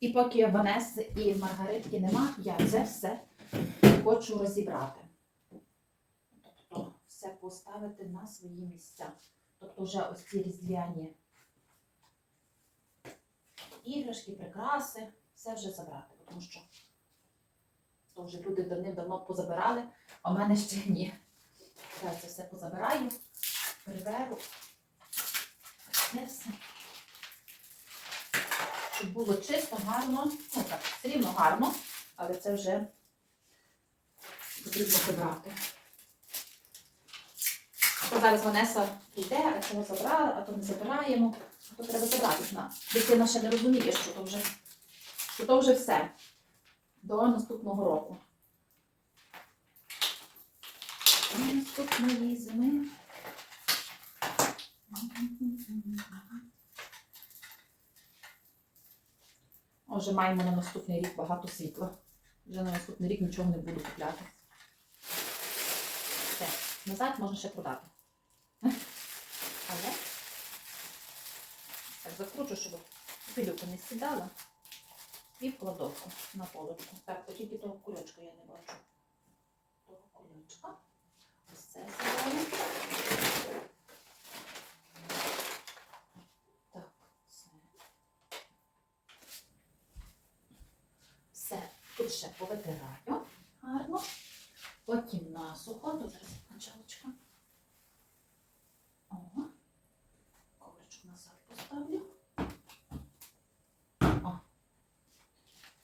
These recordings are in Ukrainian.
І поки Ванеси і Маргаритки нема, я це все хочу розібрати. Тобто все поставити на свої місця. Тобто вже ось ці різдвяні іграшки, прикраси, все вже забрати, тому що то вже люди давним-давно позабирали, а в мене ще ні. Зараз це все позабираю, переверу. Це все. Було чисто, гарно. Ну так, все рівно гарно, але це вже потрібно забрати. То зараз Ванеса йде, а цього забрали, а то не забираємо, а то треба забрати. На. Дитина ще не розуміє, що то вже, що то вже все до наступного року. Наступної зими. Вже маємо на наступний рік багато світла. Вже на наступний рік нічого не буду купляти. Все, назад можна ще продати. Але так закручу, щоб пилюка не сідала. І в кладовку на полочку. Так, то тільки того кульочка я не бачу. Того кульочка. Ось це зробимо. Так, все. Ще повитираю гарно. Потім насухо. Зараз началочка. О. Ковричку назад поставлю. О.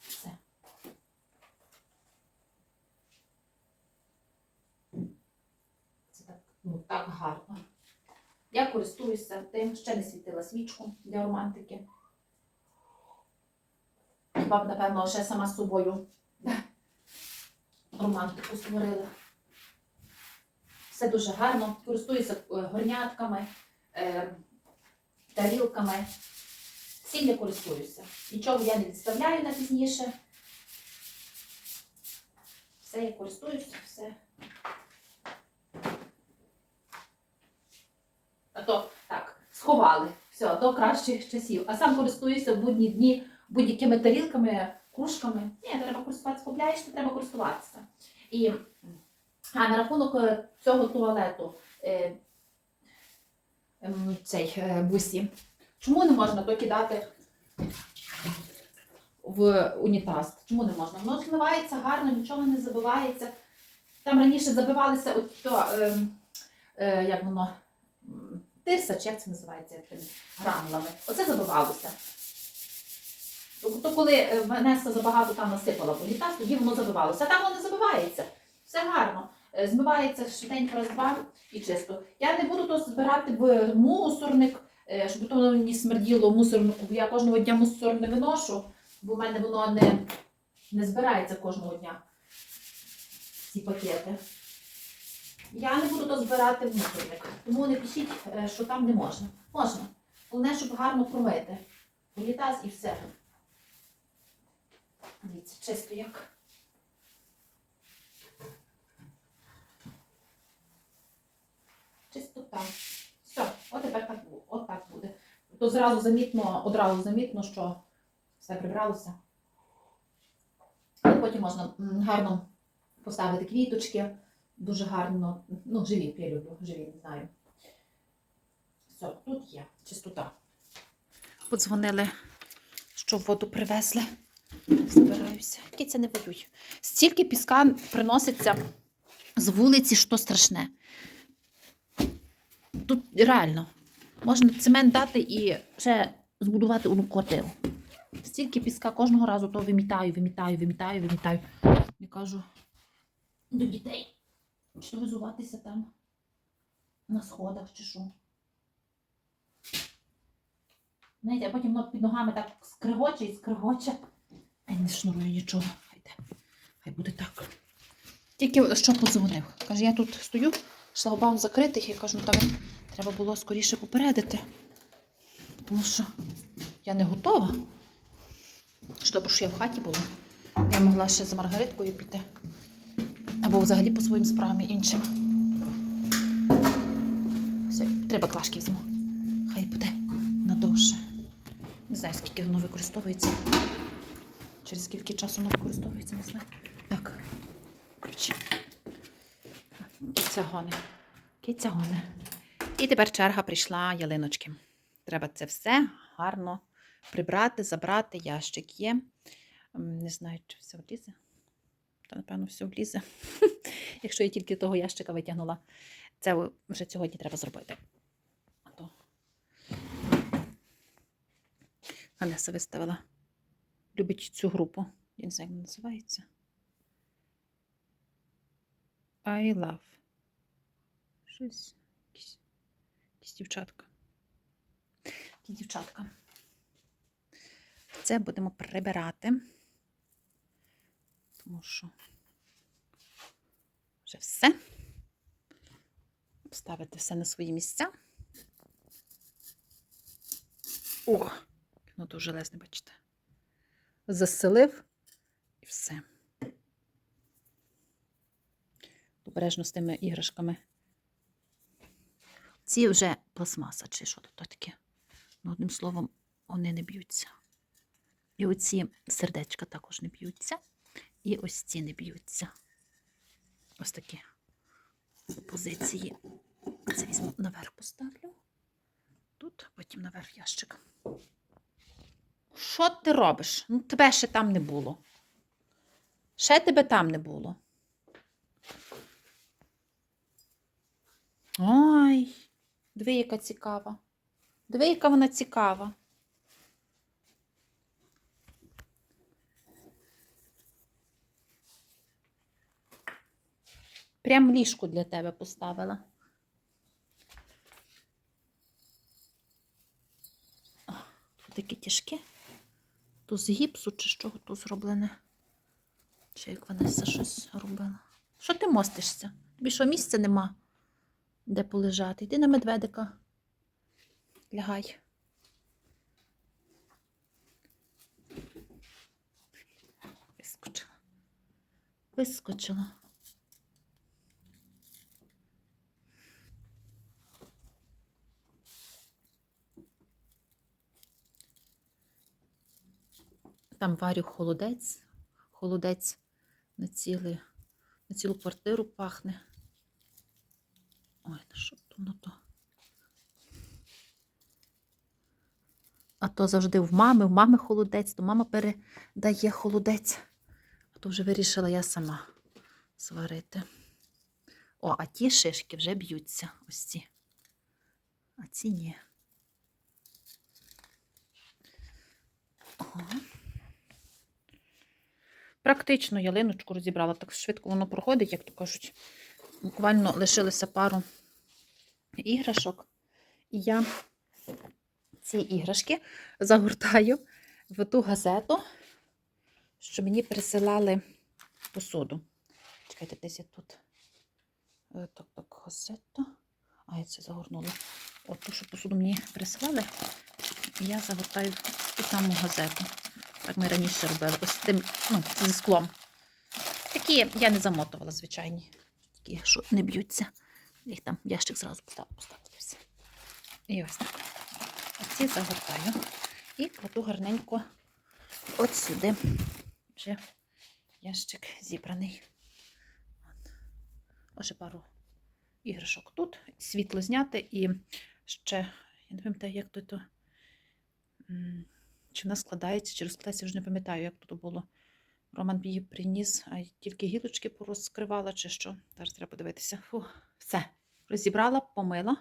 Все. Це так, ну, так гарно. Я користуюся тим, ще не світила свічку для романтики. Хіба б, напевно, ще сама з собою романтику створила. Все дуже гарно. Користуюся е, горнятками, е, тарілками. Всім я користуюся. Нічого я не відставляю на пізніше. Все я користуюся, все. А то так, сховали. Все, до кращих часів. А сам користуюся в будні дні будь-якими тарілками, кружками. Ні, треба користуватися, купляєш, треба користуватися. І, а на рахунок е, цього туалету, е, ем, цей е, бусі, чому не можна то кидати в унітаз? Чому не можна? Воно зливається гарно, нічого не забивається. Там раніше забивалися от то, е, е, як воно, тирса, чи як це називається, гранулами. Оце забивалося. Тобто, коли е, Ванеса забагато там насипала в унітаз, тоді воно забивалося. А там воно не забивається. Все гарно. Е, Змивається швиденько раз два і чисто. Я не буду то збирати в мусорник, е, щоб то мені смерділо в мусорнику, бо я кожного дня мусор не виношу, бо в мене воно не, не збирається кожного дня. Ці пакети. Я не буду то збирати в мусорник. Тому не пишіть, що там не можна. Можна. Головне, щоб гарно промити. Унітаз і все. Дивіться, чисто як. Чисто так. Все, от тепер так, от так буде. То зразу замітно, одразу замітно, що все прибралося. Потім можна гарно поставити квіточки. Дуже гарно. Ну, живі, я люблю, живі, не знаю. Все, тут є чистота. Подзвонили, що воду привезли. Збираюся. Кіця не воюй. Стільки піска приноситься з вулиці, що страшне. Тут реально можна цемент дати і ще збудувати одну квартиру. Стільки піска кожного разу то вимітаю, вимітаю, вимітаю, вимітаю. Я кажу до дітей, що визуватися там на сходах чи що. Знаєте, а потім під ногами так скригоче і скригоче. Ай, не шнурую нічого. Хай, Хай буде так. Тільки що подзвонив. Каже, я тут стою, шлагбаум закритий, я кажу, ну так треба було скоріше попередити. Тому що я не готова. Що добре, що я в хаті була. Я могла ще за Маргариткою піти. Або взагалі по своїм справам іншим. Все, треба клашки візьму. Хай буде надовше. Не знаю, скільки воно використовується. Через скільки часу воно використовується, не знаю. Так. Коротше. Киця гоне. Киця гоне. І тепер черга прийшла ялиночки. Треба це все гарно прибрати, забрати. Ящик є. Не знаю, чи все влізе. Та, напевно, все влізе. Якщо я тільки того ящика витягнула. Це вже сьогодні треба зробити. А то Ганеса виставила. Любить цю групу. Я не знаю, як вона називається. I love. Щось. Якісь, дівчатка. Ті дівчатка. Це будемо прибирати. Тому що вже все. Ставити все на свої місця. О! Ну дуже лесне, бачите. Заселив і все. Обережно з тими іграшками. Ці вже пластмаса, чи що тут таке. Ну, одним словом, вони не б'ються. І оці сердечка також не б'ються. І ось ці не б'ються. Ось такі позиції. Це візьму наверх поставлю. Тут, потім наверх ящик. Що ти робиш? Ну, тебе ще там не було. Ще тебе там не було. Ой, диви, яка цікава. Диви, яка вона цікава. Прям ліжку для тебе поставила. Такі тяжкі. То з гіпсу чи що то зроблене? Чи як Ванеса щось робила? Що ти мостишся? Тобі що місця нема, де полежати? Йди на медведика. Лягай. Вискочила. Вискочила. Там варю холодець. Холодець на, ціле, на цілу квартиру пахне. Ой, на що воно то? А то завжди в мами, в мами холодець, то мама передає холодець. А то вже вирішила я сама сварити. О, а ті шишки вже б'ються. Ось ці. А ці ні. Ага. Практично ялиночку розібрала. Так швидко воно проходить, як то кажуть. Буквально лишилося пару іграшок. І я ці іграшки загортаю в ту газету, що мені присилали посуду. Чекайте, десь я тут. Е, Так, так, газета. А, я це загорнула. От ту, що посуду мені присилали, я загортаю ту саму газету. Так ми раніше робили. Ось тим, ну, зі склом. Такі я не замотувала, звичайні. Такі, що не б'ються. Їх там ящик зразу поставила. І ось так. Оці загортаю. І кладу гарненько от сюди. Вже ящик зібраний. Ось пару іграшок тут. Світло зняти і ще, я не пам'ятаю, як то. Чи вона складається, чи розкладається, вже не пам'ятаю, як тут було. Роман її приніс, а тільки гілочки порозкривала, чи що. Зараз треба подивитися. Фу, все. Розібрала, помила.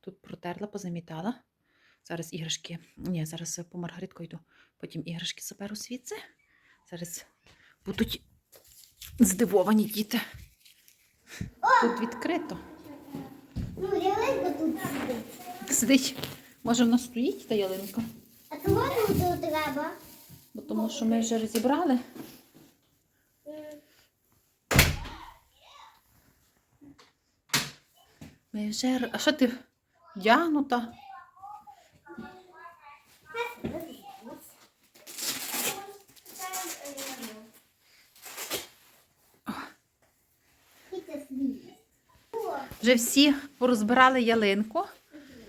Тут протерла, позамітала. Зараз іграшки. Ні, зараз по Маргаритку йду. Потім іграшки заберу звідси. Зараз будуть здивовані діти. Тут відкрито. Ну, ялинка тут сидить. Сидить. Може, вона стоїть та ялинка? А чого тут треба? Бо тому що ми вже розібрали. Ми вже... А що ти вдягнута? Вже всі порозбирали ялинку.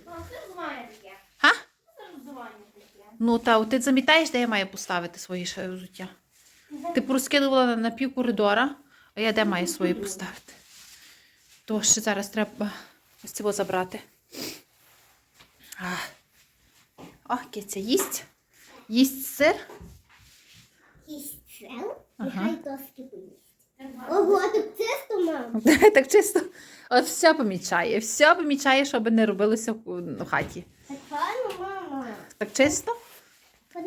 а що звання таке? Га? Що звання таке? Ну та, ти замітаєш, де я маю поставити свої ще взуття? Ти порозкидувала на, пів коридора, а я де маю свої поставити? То ще зараз треба ось цього забрати. А. О, киця їсть. Їсть сир. Їсть сел, Ага. нехай доски поїсть. Ого, так чисто, мам. Так чисто. От все помічає. Все помічає, щоб не робилося в в хаті. Так мама. Так чисто?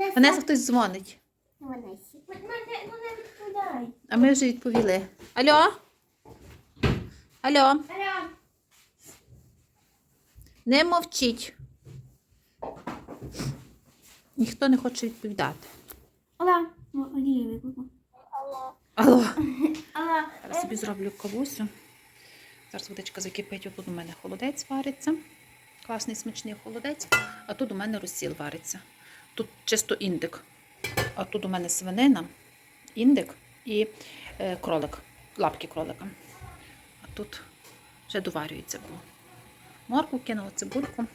Ванеса хтось дзвонить. Вона. Ну відповідай. А ми вже відповіли. Алло? Алло? Аля, Не мовчіть. Ніхто не хоче відповідати. Ола, Олія викликала. Алло. Алла, Зараз собі зроблю кавусю. Зараз водичка закипить. Отут у мене холодець вариться. Класний смачний холодець. А тут у мене розсіл вариться. Тут чисто індик. А тут у мене свинина, індик і е, кролик. Лапки кролика. А тут вже доварюється було. Морку кинула, цибульку.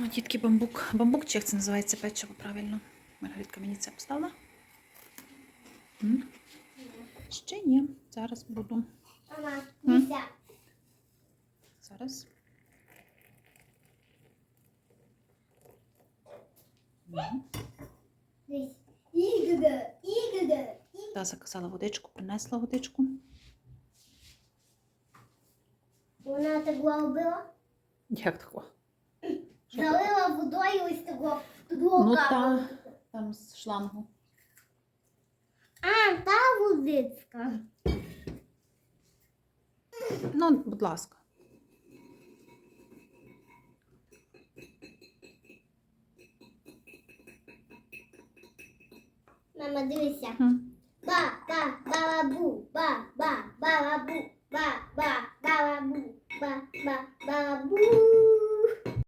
О, дітки бамбук. Бамбук, чи як це називається печиво правильно? Маргаритка мені це поставила. М? Ще ні. Зараз буду. мама. Зараз. Та заказала водичку, принесла водичку. Вона так робила. Як тако? Що Залила водою ось. Туди Ну, та. Там з шлангу. А, та водичка. Ну, будь ласка. Мама, дивися. Хм. Ба, ба, балабу, ба, ба, балабу, ба, ба, балабу, ба, ба, балабу.